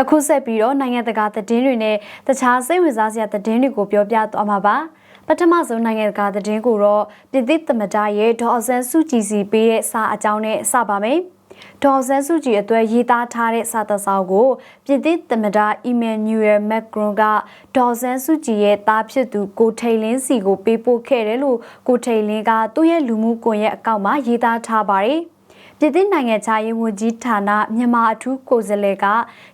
အခုဆက်ပြီးတော့နိုင်ငံတကာသတင်းတွေနဲ့တခြားစိတ်ဝင်စားစရာသတင်းတွေကိုပြောပြသွားမှာပါပထမဆုံးနိုင်ငံတကာသတင်းကိုတော့ပြည်သစ်သမ္မတရဲ့ဒေါ်အဆန်းစုကြည်စီပေးတဲ့စာအကြောင်းနဲ့စပါမယ်ဒေါ်ဆန်းစုကြည်အတွက်ရေးသားထားတဲ့စာသက်ဆောင်ကိုပြည်သစ်သမ္မတအီမန်နျူရယ်မက်ဂရွန်ကဒေါ်ဆန်းစုကြည်ရဲ့သားဖြစ်သူကိုထိန်လင်းစီကိုပေးပို့ခဲ့တယ်လို့ကိုထိန်လင်းကသူ့ရဲ့လူမှုကွန်ရက်အကောင့်မှာရေးသားထားပါတယ်။ ပြည်သစ်နိုင်ငံခြားရေးဝန်ကြီးဌာနမြန်မာအထူးကိုယ်စားလှယ်က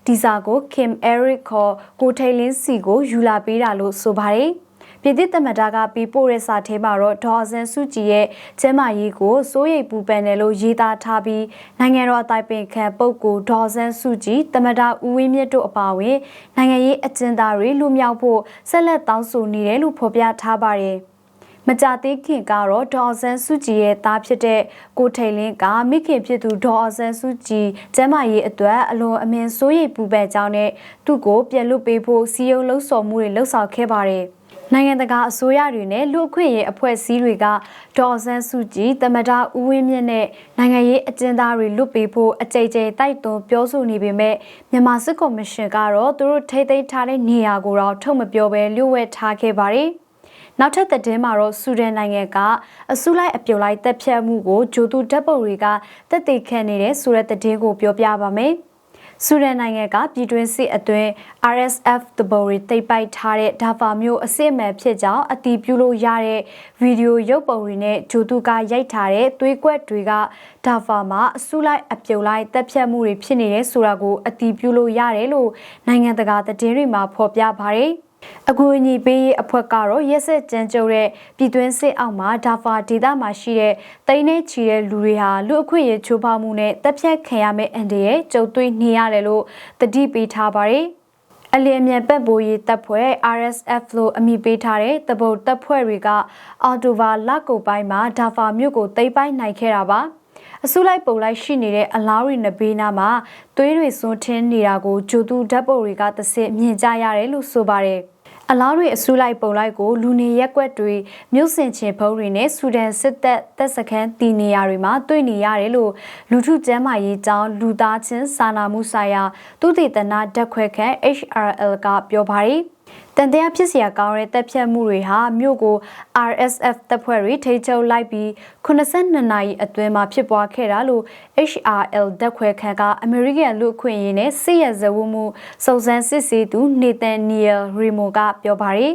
ဒီစာကို Kim Eric ခေါ်ကိုထိန်လင်းစီကိုယူလာပေးတာလို့ဆိုပါတယ်။ပြည်သစ်သမ္မတကပြီးပို့တဲ့စာထဲမှာတော့ဒေါ်စန်စုကြည်ရဲ့ကျမ်းမာရေးကိုစိုးရိမ်ပူပန်တယ်လို့ရေးသားထားပြီးနိုင်ငံတော်အတိုင်ပင်ခံပုဂ္ဂိုလ်ဒေါ်စန်စုကြည်သမ္မတဦးဝင်းမြင့်တို့အပါအဝင်နိုင်ငံရေးအကျဉ်းသားတွေလူမြောက်ဖို့ဆက်လက်တောင်းဆိုနေတယ်လို့ဖော်ပြထားပါတယ် မကြသေးခင်ကတော့ဒေါ်ဆန်းစုကြည်ရဲ့သားဖြစ်တဲ့ကိုထိန်လင်းကမိခင်ဖြစ်သူဒေါ်ဆန်းစုကြည်ကျမ်းမာရေးအတွက်အလွန်အမင်းစိုးရိမ်ပူပန်ကြောင်းနဲ့သူ့ကိုပြန်လွတ်ပေးဖို့စီယုံလှုံ့ဆော်မှုတွေလှုံ့ဆော်ခဲ့ပါတယ်။နိုင်ငံတကာအစိုးရတွေနဲ့လူ့အခွင့်အရေးအဖွဲ့အစည်းတွေကဒေါ်ဆန်းစုကြည်တမတာဦးဝင်းမြင့်နဲ့နိုင်ငံရေးအကျဉ်းသားတွေလွတ်ပေးဖို့အကြိမ်ကြိမ်တိုက်တွန်းပြောဆိုနေပေမဲ့မြန်မာစစ်ကော်မရှင်ကတော့သူတို့ထိသိမ်းထားတဲ့နေရာကိုတော့ထုတ်မပြောဘဲလျှို့ဝှက်ထားခဲ့ပါတယ်။ နောက်ထပ်သတင်းမှာတော့ဆူဒန်နိုင်ငံကအစုလိုက်အပြုံလိုက်တပ်ဖြတ်မှုကိုဂျိုတူတပ်ပုတ်တွေကတက်တေခတ်နေတဲ့ဆိုတဲ့သတင်းကိုပြောပြပါမယ်။ဆူဒန်နိုင်ငံကပြည်တွင်းစစ်အတွင်း RSF တဘော်ရီတိတ်ပိုက်ထားတဲ့ဒါဖာမျိုးအစစ်အမှန်ဖြစ်ကြောင်းအတီးပြုလို့ရတဲ့ဗီဒီယိုရုပ်ပုံတွေနဲ့ဂျိုတူကရိုက်ထားတဲ့သွေးကွက်တွေကဒါဖာမှာအစုလိုက်အပြုံလိုက်တက်ဖြတ်မှုတွေဖြစ်နေတယ်ဆိုတာကိုအတီးပြုလို့ရတယ်လို့နိုင်ငံတကာသတင်းတွေမှာဖော်ပြပါတယ်။ အကူအညီပေးရေးအဖွဲ့ကတော့ရက်ဆက်ကြမ်းကြုတ်တဲ့ပြည်တွင်းစစ်အောက်မှာဒါဖာဒေသမှာရှိတဲ့တိန်းနဲ့ချီတဲ့လူတွေဟာလူအခွင့်အရေးချိုးဖောက်မှုနဲ့တပ်ဖြတ်ခံရမယ့်အန်ဒီရဲ့ကြုံတွေ့နေရတယ်လို့တတိပေးထားပါတယ်။အလျင်မြန်ပတ်ပိုးရေးတပ်ဖွဲ့ RSF လို့အမည်ပေးထားတဲ့တပုတ်တပ်ဖွဲ့တွေကအော်တိုဘာလကုပိုင်းမှာဒါဖာမြို့ကိုသိမ်းပိုက်နိုင်ခဲ့တာပါ။အစုလိုက်ပုံလိုက်ရှိနေတဲ့အလားရီနဘေးနာမှာသွေးတွေစွန်းထင်းနေတာကိုဂျိုတူဓာတ်ပုံတွေကသစ်မြင်ကြရတယ်လို့ဆိုပါတယ်။ အလားတွေအစုလိုက်ပုံလိုက်ကိုလူနေရက်ွက်တွေမြို့စင်ချင်ဖုံးတွေနဲ့ဆူဒန်စစ်တပ်တပ်စခန်းတည်နေရာတွေမှာတွေ့နေရတယ်လို့လူထုကျန်းမာရေးကြောင်းလူသားချင်းစာနာမှုဆိုင်ရာသုတေသနဓာတ်ခွဲခန့် HRL ကပြောပါတယ်။ တန်တရားဖြစ်เสียကောင်းတဲ့တပ်ဖြတ်မှုတွေဟာမြို့ကို RSF တပ်ဖွဲ့တွေထိချုပ်လိုက်ပြီး82နာရီအတွင်းမှာဖြစ်ပွားခဲ့တာလို့ HRL တပ်ခွဲခန့်ကအမေရိကန်လူအခွင့်အရေးနဲ့စစ်ရဲဇဝမှုစုံစမ်းစစ်ဆေးသူနေသန်နီယယ်ရီမိုကပြောပါတယ်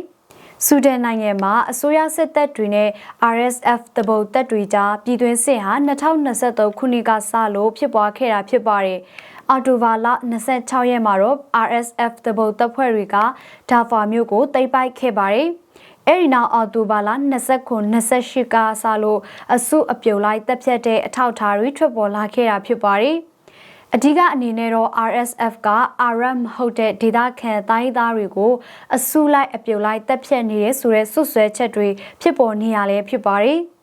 ဆူဒန်နိုင်ငံမှာအစိုးရစစ်တပ်တွေနဲ့ RSF တပုတ်တပ်တွေကြားပြည်တွင်းစစ်ဟာ2023ခုနှစ်ကစလို့ဖြစ်ပွားခဲ့တာဖြစ်ပါတယ်။အော်တိုဘာလ26ရက်မှာတော့ RSF တပုတ်တပ်ဖွဲ့တွေကဒါဖာမြို့ကိုသိမ်းပိုက်ခဲ့ပါတယ်။အဲဒီနောက်အော်တိုဘာလ29 28ကစလို့အစုအပြုံလိုက်တပ်ဖြတ်တဲ့အထောက်အထားတွေထွက်ပေါ်လာခဲ့တာဖြစ်ပါတယ်။ အဓိကအနေနဲ့တော့ RSF က RM မဟုတ်တဲ့ဒေသခံတိုင်းသားတွေကိုအစုလိုက်အပြုံလိုက်တပ်ဖြတ်နေတဲ့ဆိုတဲ့စွပ်စွဲချက်တွေဖြစ်ပေါ်နေရလဲဖြစ်ပါတယ်။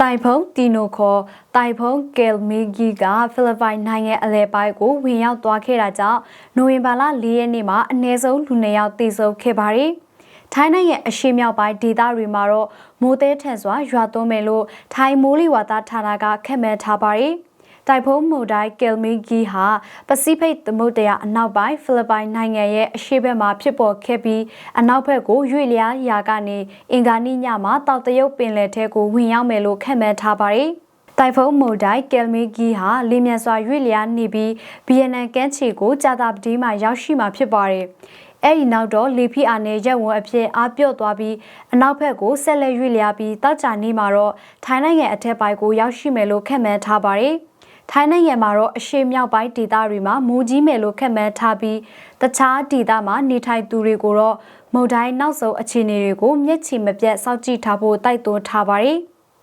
တိုင်ဖုံတီနိုခေါ်တိုင်ဖုံကယ်မီဂီကဖိလစ်ပိုင်နိုင်ငံအလဲပိုင်းကိုဝင်ရောက်သွားခဲ့တာကြောင့်နိုဝင်ဘာလ၄ရက်နေ့မှာအနည်းဆုံးလူနှစ်ယောက်သေဆုံးခဲ့ပါတယ်။ ထိုင်းနိုင်ငံအရှေ့မြောက်ပိုင်းဒေသတွေမှာတော့မိုးသေးထန်စွာရွာသွန်းမယ်လို့ထိုင်းမိုးလေဝသဌာနကခန့်မှန်းထားပါတယ်။တိုင်ဖုန်းမုန်တိုင်းကယ်မီဂီဟာပစိဖိတ်သမုဒ္ဒရာအနောက်ပိုင်းဖိလစ်ပိုင်နိုင်ငံရဲ့အရှေ့ဘက်မှာဖြစ်ပေါ်ခဲ့ပြီးအနောက်ဘက်ကိုရွေ့လျားရာကနေအင်္ဂါနေ့ညမှာတောက်တရုတ်ပင်လယ်ထဲကိုဝင်ရောက်မယ်လို့ခန့်မှန်းထားပါတယ်။တိုင်ဖုန်းမိုဒိုင်ကယ်မီဂီဟာလေမြန်စွာရွေ့လျားနေပြီးဗီယက်နမ်ကမ်းခြေကိုကြာတာပတိမှာရောက်ရှိမှာဖြစ်ပါတယ်။ အဲ့ဒီနောက်တော့လေဖိအားနဲ့ရက်ဝန်းအဖြစ်အားပြော့သွားပြီးအနောက်ဘက်ကိုဆက်လက်ရွေ့လျားပြီးတောက်ချာနေမှာတော့ထိုင်းနိုင်ငံအထက်ပိုင်းကိုရောက်ရှိမယ်လို့ခန့်မှန်းထားပါတယ်။ထိုင်းနိုင်ငံမှာတော့အရှေ့မြောက်ပိုင်းဒေသတွေမှာမူကြီးမယ်လို့ခန့်မှန်းထားပြီးတခြားဒေသမှာနေထိုင်သူတွေကိုတော့မုန်တိုင်းနောက်ဆုံးအခြေအနေတွေကိုမျက်ခြေမပြတ်စောင့်ကြည့်ထားဖို့တိုက်တွန်းထားပါတယ်။